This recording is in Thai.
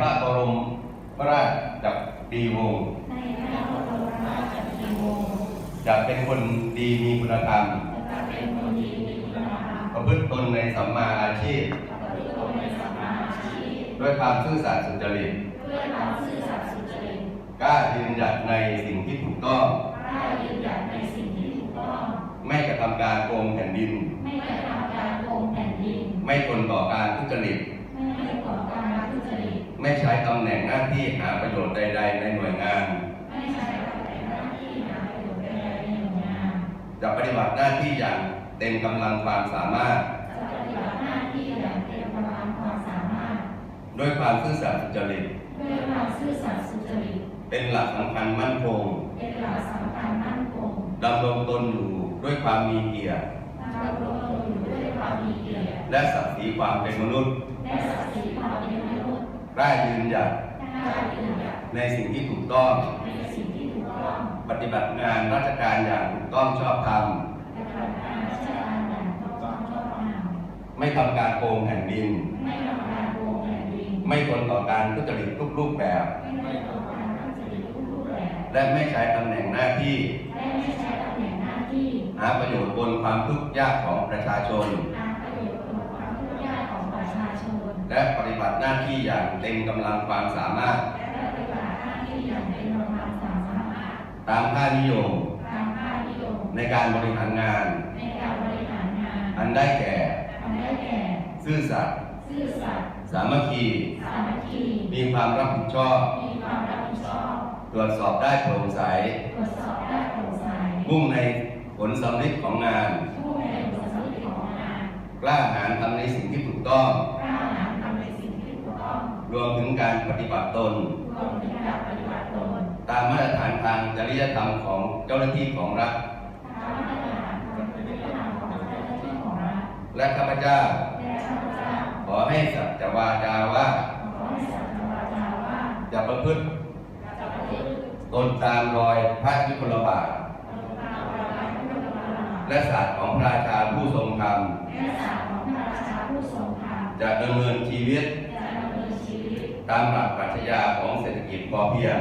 พระบรมราชจักรีวงศ์ในพระบรมราชจักรีวงศ์จะเป็นคนดีมีคุณธรรม จะเป็นคนดีมีคุณธรรมประพฤติตนในสัมมาอาชีพปฏิบัติในสัมมาอาชีพ ด้วยความซื่อสัตย์สุจริตด้วยความซื่อสัตย์สุจริตกล้ายืนหยัดในสิ่งที่ถูกต้องได้ยืนหยัดในสิ่งที่ถูกต้อง ไม่กระทำการโกงแผ่นดิน ไม่กระทำการโกงแผ่นดิน ไม่ทนต่อการทุจริต ไม่ให้ก่อการทุจริต ไม่ใช้ตำแหน่งหน้าที่หาประโยชน์ใด ๆ ในหน่วยงาน ไม่ใช้ตำแหน่งหน้าที่หาประโยชน์ใดๆในหน่วยงาน จะปฏิบัติหน้าที่อย่างเต็มกำลังความสามารถ จะปฏิบัติหน้าที่อย่างเต็มกำลังความสามารถ ด้วยความซื่อสัตย์สุจริต ด้วยความซื่อสัตย์สุจริต เป็นหลักสำคัญมั่นคง เป็นหลักสำคัญมั่นคงดำรงตนอยู่ด้วยความมีเกียรติดำรงตนอยู่ด้วยความมีเกียรติ และศักดิ์ศรีความเป็นมนุษย์ และศักดิ์ศรีความเป็นมนุษย์ กล้ายืนหยัดกล้ายืนหยัดในสิ่งที่ถูกต้องในสิ่งที่ถูกต้องปฏิบัติงานราชการอย่างถูกต้องชอบธรรมปฏิบัติงานราชการอย่างถูกต้องชอบธรรมไม่ทำการโกงแผ่นดิน ไม่ทำการโกงแผ่นดินไม่ทนต่อการทุจริตทุกรูปแบบไม่ต่อการทุจริตทุกรูปแบบและไม่ใช้ตำแหน่งหน้าที่และไม่ใช้ตำแหน่งหน้าที่ หาประโยชน์บนความทุกข์ยากของประชาชน และปฏิบัติหน้าที่อย่างเต็มกำลังความสามารถ และปฏิบัติหน้าที่อย่างเป็นกำลังความสามารถตามค่านิยม ตามค่านิยมในการบริหารงาน ในการบริหารงานอันได้แก่ทำได้แก่ซื่อสัตย์ซื่อสัตย์สามัคคี สามัคคีมีความรับผิดชอบ มีความรับผิดชอบ ตรวจสอบได้โปร่งใส ตรวจสอบได้โปร่งใสมุ่งในผลสำเร็จของงาน ผู้ในผลสำเร็จของงานกล้าหาญทำในสิ่งที่ถูกต้อง รวมถึงการปฏิบัติตนรวมถึงการปฏิบัติตน ตามมาตรฐานทางจริยธรรมของเจ้าหน้าที่ของรัฐตามมาตรฐานทางจริยธรรมของเจ้าหน้าที่ของรัฐและข้าพเจ้าและข้าพเจ้า ขอให้สัจวาจาว่าขอให้สัตย์วาจาว่าจะประพฤติจะปฏิบัติตนตามรอยพระยุคลบาทตามรอยพระพุทธบาทและศาสตร์ของพระราชาผู้ทรงธรรมและศาสตร์ของพระราชาผู้ทรงธรรมจะดำเนินชีวิต จะดำเนินชีวิ ตามหลักปรัชญาของเศรษฐกิจพอเพียง